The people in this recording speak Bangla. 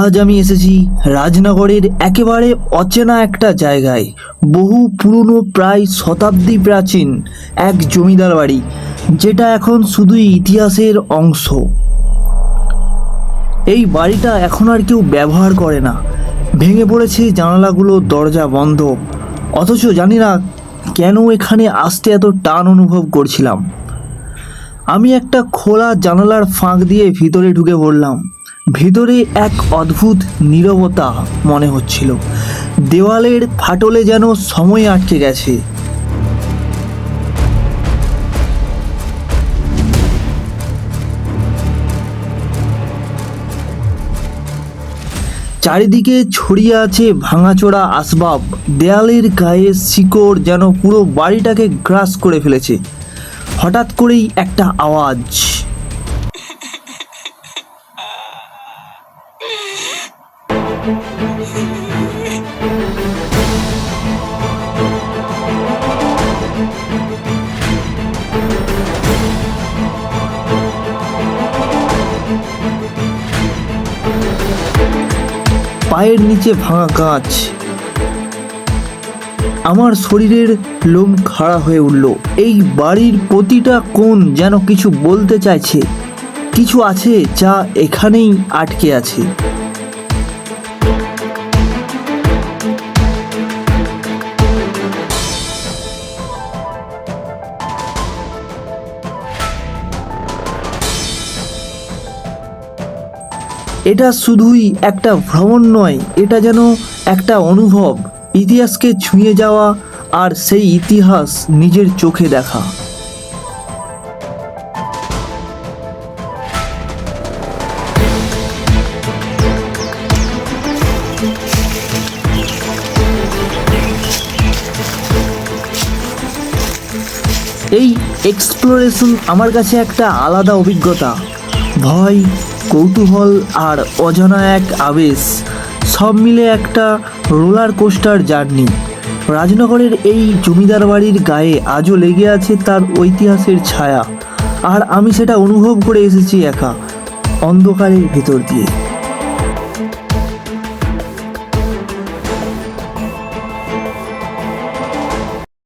আজ আমি এসেছি রাজনগরের একেবারে অচেনা একটা জায়গায়। বহু পুরনো প্রায় শতাব্দী প্রাচীন এক জমিদার বাড়ি, যেটা এখন শুধুই ইতিহাসের অংশ। এই বাড়িটা এখন আর কেউ ব্যবহার করে না। ভেঙে পড়েছে জানালাগুলো, দরজা বন্ধ। অথচ জানি না কেন এখানে আসতে এত টান অনুভব করছিলাম। আমি একটা খোলা জানালার ফাঁক দিয়ে ভিতরে ঢুকে পড়লাম। ভিতরে এক অদ্ভুত নীরবতা মনে হচ্ছিল। দেওয়ালের ফাটলে যেন সময় আটকে গেছে। চারিদিকে ছড়িয়ে আছে ভাঙাচোরা আসবাব। দেয়ালের গায়ে শিকড় যেন পুরো বাড়িটাকে গ্রাস করে ফেলেছে। হঠাৎ করেই একটা আওয়াজ। পায়ের নিচে ভাঙা কাঁচ আমার শরীরের লোম খাড়া হয়ে উঠল। এই বাড়ির প্রতিটা কোণ যেন কিছু বলতে চাইছে। কিছু আছে যা এখানেই আটকে আছে। এটা শুধুই একটা ভ্রমণ নয়, এটা যেন একটা অনুভব, ইতিহাসকে ছুঁয়ে যাওয়া আর সেই ইতিহাস নিজের চোখে দেখা। এই এক্সপ্লোরেশন আমার কাছে একটা আলাদা অভিজ্ঞতা। ভয়, কৌতূহল আর অজানা এক আবেশ, সব মিলে একটা রোলার কোস্টার জার্নি। রাজনগরের এই জমিদার বাড়ির গায়ে আজও লেগে আছে তার ঐতিহাসের ছায়া, আর আমি সেটা অনুভব করে এসেছি একা, অন্ধকারের ভেতর দিয়ে।